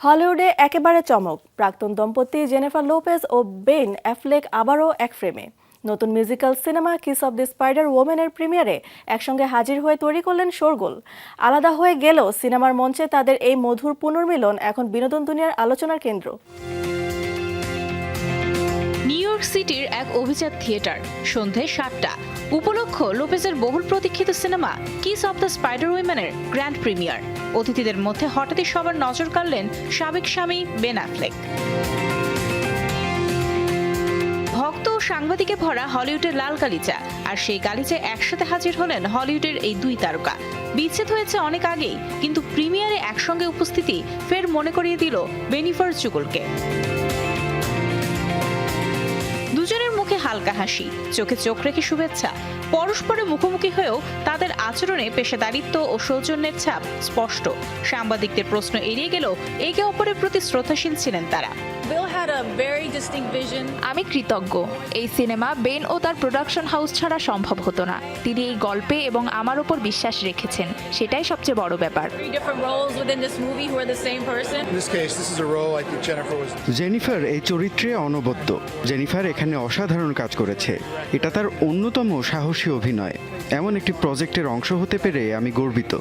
হলিউডে একেবারে চমক। প্রাক্তন দম্পতি জেনেফার লোপেজ ও বেন অ্যাফলেক আবারও এক ফ্রেমে। নতুন musical cinema Kiss of the Spider ওমেনের প্রিমিয়ারে একসঙ্গে হাজির হয়ে তৈরি করলেন শোরগোল। আলাদা হয়ে গেলেও সিনেমার মঞ্চে তাদের এই মধুর পুনর্মিলন এখন বিনোদন দুনিয়ার আলোচনার কেন্দ্র। নিউ ইয়র্ক সিটির এক অভিজাত থিয়েটার, সন্ধে সাতটা। উপলক্ষ লোপেজের বহুল প্রতীক্ষিত cinema Kiss of the Spider উইম্যানের grand premiere অতিথিদের মধ্যে হঠাৎই সবার নজর কাড়লেন সাবেক স্বামী বেন অ্যাফ্লেক ভক্ত ও সাংবাদিকে ভরা হলিউডের লাল গালিচা, আর সেই গালিচায় একসাথে হাজির হলেন হলিউডের এই দুই তারকা। বিচ্ছেদ হয়েছে অনেক আগেই, কিন্তু প্রিমিয়ারে একসঙ্গে উপস্থিতি ফের মনে করিয়ে দিল বেনিফার চুগলকে হালকা হাসি। চোখে চোখ রেখে শুভেচ্ছা। পরস্পরের মুখোমুখি হয়েও তাদের আচরণে পেশাদারিত্ব ও সৌজন্যের ছাপ স্পষ্ট। সাংবাদিকদের প্রশ্ন এড়িয়ে গেলেও একে অপরের প্রতি শ্রদ্ধাশীল ছিলেন তারা। আমি কৃতজ্ঞ। এই সিনেমা বেন ও তার প্রোডাকশন হাউস ছাড়া সম্ভব হতো না। তিনি এই গল্পে এবং আমার উপর বিশ্বাস রেখেছেন। সেটাই সবচেয়ে বড় ব্যাপার। জেনিফার এই চরিত্রে অনবদ্য। জেনিফার এখানে অসাধারণ কাজ করেছে। এটা তার অন্যতম সাহসী অভিনয়। এমন একটি প্রজেক্টের অংশ হতে পেরে আমি গর্বিত।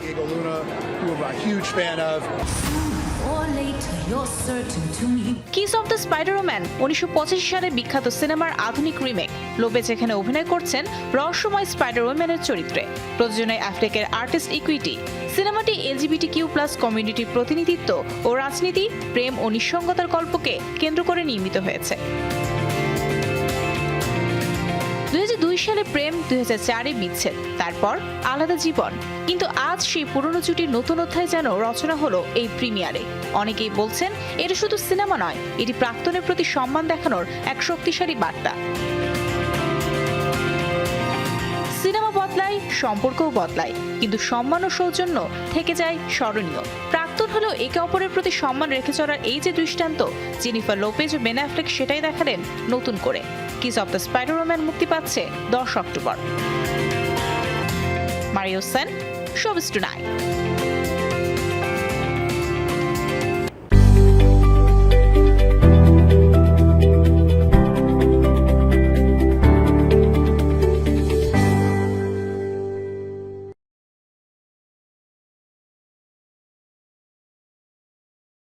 কিস অব দ্য স্পাইডারম্যান উনিশশো সালে বিখ্যাত সিনেমার আধুনিক রিমেক লোপেজ এখানে অভিনয় করছেন রহস্যময় স্পাইডার ওম্যানের চরিত্রে। প্রযোজনায় অ্যাফ্লেকের আর্টিস্ট ইকুইটি সিনেমাটি এলজিবিটি কিউ প্লাস কমিউনিটির প্রতিনিধিত্ব ও রাজনীতি প্রেম ও নিঃসঙ্গতার গল্পকে কেন্দ্র করে নির্মিত হয়েছে। সালে প্রেম দুই চারে বিচ্ছেদ, তারপর আলাদা জীবন। কিন্তু আজ সেই পুরনো জুটির নতুন অধ্যায় যেন রচনা হলো এই প্রিমিয়ারে। অনেকেই বলছেন, এটা শুধু সিনেমা নয়, এটি প্রাক্তনের প্রতি সম্মান দেখানোর এক শক্তিশালী বার্তা। সিনেমা বদলায়, সম্পর্কও বদলায়, কিন্তু সম্মান ও সৌজন্য থেকে যায় স্মরণীয়। প্রাক্তন হলেও একে অপরের প্রতি সম্মান রেখে চলার এই যে দৃষ্টান্ত, জেনিফার লোপেজ ও বেন অ্যাফ্লেক সেটাই দেখালেন নতুন করে। কিস অফ দ্য স্পাইডারম্যান মুক্তি পাচ্ছে দশ October. Mario Sen showbiz two